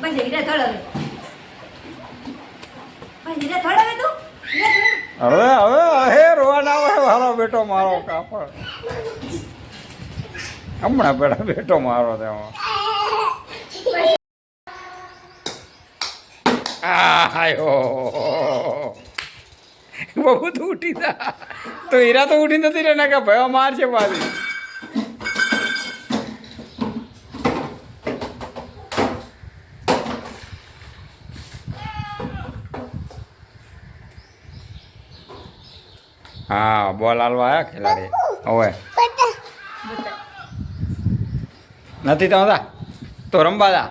બસ હવે હવે હે રોવા ના હોય મારો બેટો મારો કાપડ. હમણાં પેલા બેટો મારો તેમાં આયો. બહુ તો ઉઠી તા તો હીરા તો ઉઠી નથી રે ને કે ભયો માર છે પાછી. હા બોલ હાલવા આવ્યા ખેલાડી. ઓવે નથી તો હતા તો રમવા દા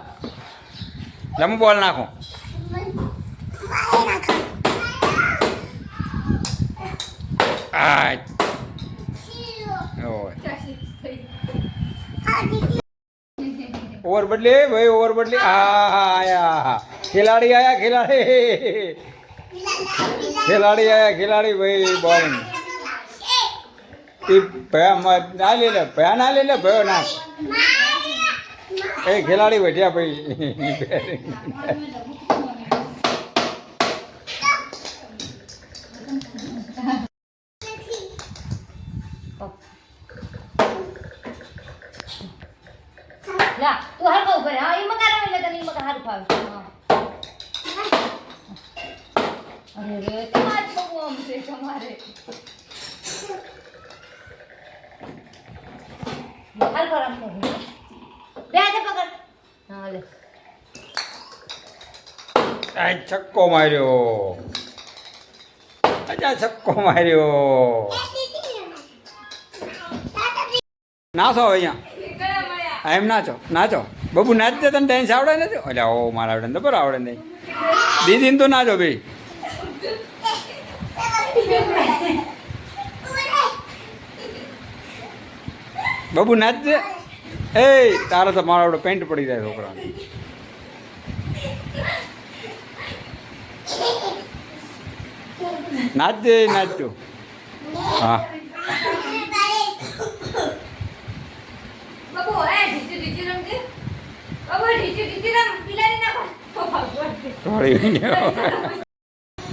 લંબુ બોલ નાખો. આ ઓવર બદલે ભાઈ ઓવર બદલે. આયા ખેલાડી આયા ખેલાડી. ખેલાડી આયા ખેલાડી ભાઈ બોલ. એ ભયા મ- ના લે લે, ભયા ના લે લે, ભયો ના. એ ખેલાડી બેઠ્યા ભાઈ. લા, તું હરખો ઊભો રહે હા ઈ મકા રમે એટલે તને ઈ મકા હારું ફાવે હા. અરે રે તમારે બહુ આમ છે તમારે હરખો રમતો હોય. બે હાથે પકડ. હા, લે. આ છક્કો માર્યો. અચ્છા છક્કો માર્યો. નાચો હવે અહીંયા એમ નાચો નાચો. બબુ નાચજે તને ડાન્સ આવડે નથી? એટલે ઓ, મારા આવડે ને બરાબર આવડે નહીં. દીદીને તો નાચો, ભાઈ. બબુ નાચજે એ તારે તો મારો આપણે પેન્ટ પડી જાય છોકરાને. નાચજે નાચજો હા.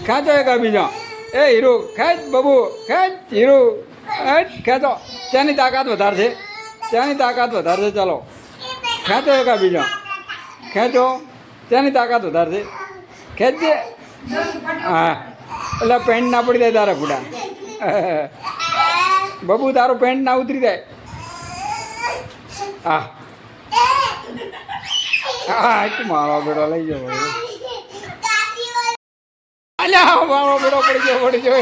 ખાતો એક બીજો. એ હીરો ખેંચ બબુ ખેંચ હીરો. ખેંચ. ત્યાંની તાકાત વધારે છે. ત્યાંની તાકાત વધારે છે. ચાલો. ખેંચો એક બીજો. ખેંચો. ત્યાંની તાકાત વધારે છે. ખેંચજે. હા. એટલે પેન્ટ ના પડી જાય તારા ફૂટા બબુ, તારું પેન્ટ ના ઉતરી જાય. હા. હા, એક મારો બેડો લઈ જાઓ અલ્યા મારો બેડો પડી ગયો પડી ગયો